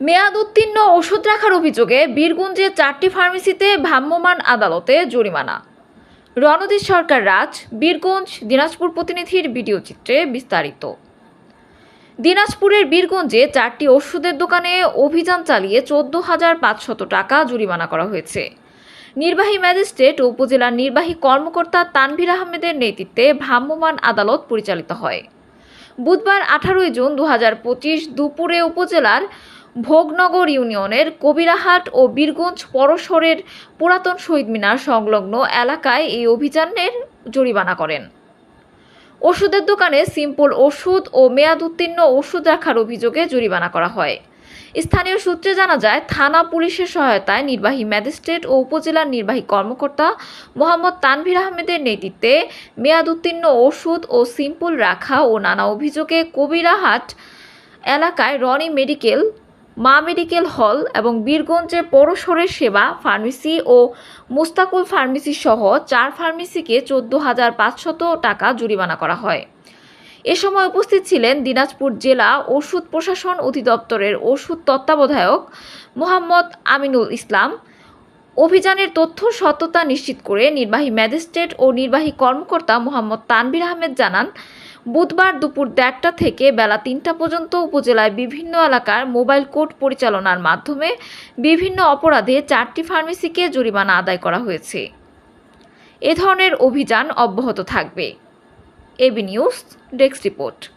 মেয়াদ উত্তীর্ণ ওষুধ রাখার অভিযোগে বীরগঞ্জে চারটি ফার্মেসিতে ভ্রাম্যমাণ আদালতে জরিমানা। রণদীপ সরকার রাজ, বীরগঞ্জ দিনাজপুর প্রতিনিধির ভিডিও চিত্রে বিস্তারিত। দিনাজপুরের বীরগঞ্জে চারটি ওষুধের দোকানে অভিযান চালিয়ে চোদ্দ হাজার পাঁচশত টাকা জরিমানা করা হয়েছে। নির্বাহী ম্যাজিস্ট্রেট ও উপজেলার নির্বাহী কর্মকর্তা তানভীর আহমেদের নেতৃত্বে ভ্রাম্যমাণ আদালত পরিচালিত হয়। বুধবার আঠারোই জুন দু হাজার পঁচিশ দুপুরে উপজেলার ভোগনগর ইউনিয়নের কবিরাহাট ও বীরগঞ্জ পরশরের পুরাতন শহীদ মিনার সংলগ্ন এলাকায় এই অভিযানের জরিমানা করেন। ওষুধের দোকানে সিম্পল ওষুধ ও মেয়াদ উত্তীর্ণ ওষুধ রাখার অভিযোগে জরিমানা করা হয়। স্থানীয় সূত্রে জানা যায়, থানা পুলিশের সহায়তায় নির্বাহী ম্যাজিস্ট্রেট ও উপজেলার নির্বাহী কর্মকর্তা মোহাম্মদ তানভীর আহমেদের নেতৃত্বে মেয়াদ উত্তীর্ণ ওষুধ ও সিম্পল রাখা ও নানা অভিযোগে কবিরাহাট এলাকায় রনি মেডিকেল মা মেডিকেল হল এবং বীরগঞ্জে পরশরের সেবা ফার্মেসি ও মুস্তাকুল ফার্মেসি সহ চার ফার্মেসিকে চোদ্দ হাজার পাঁচশত টাকা জরিমানা করা হয়। এ সময় উপস্থিত ছিলেন দিনাজপুর জেলা ওষুধ প্রশাসন অধিদপ্তরের ওষুধ তত্ত্বাবধায়ক মোহাম্মদ আমিনুল ইসলাম। অভিযানের তথ্য সত্যতা নিশ্চিত করে নির্বাহী ম্যাজিস্ট্রেট ও নির্বাহী কর্মকর্তা মোহাম্মদ তানভীর আহমেদ জানান বুধবার দুপুর দেড়টা থেকে বেলা তিনটা পর্যন্ত উপজেলায় বিভিন্ন এলাকার মোবাইল কোর্ট পরিচালনার মাধ্যমে বিভিন্ন অপরাধে চারটি ফার্মেসিকে জরিমানা আদায় করা হয়েছে। এ ধরনের অভিযান অব্যাহত থাকবে। AB news, desk report.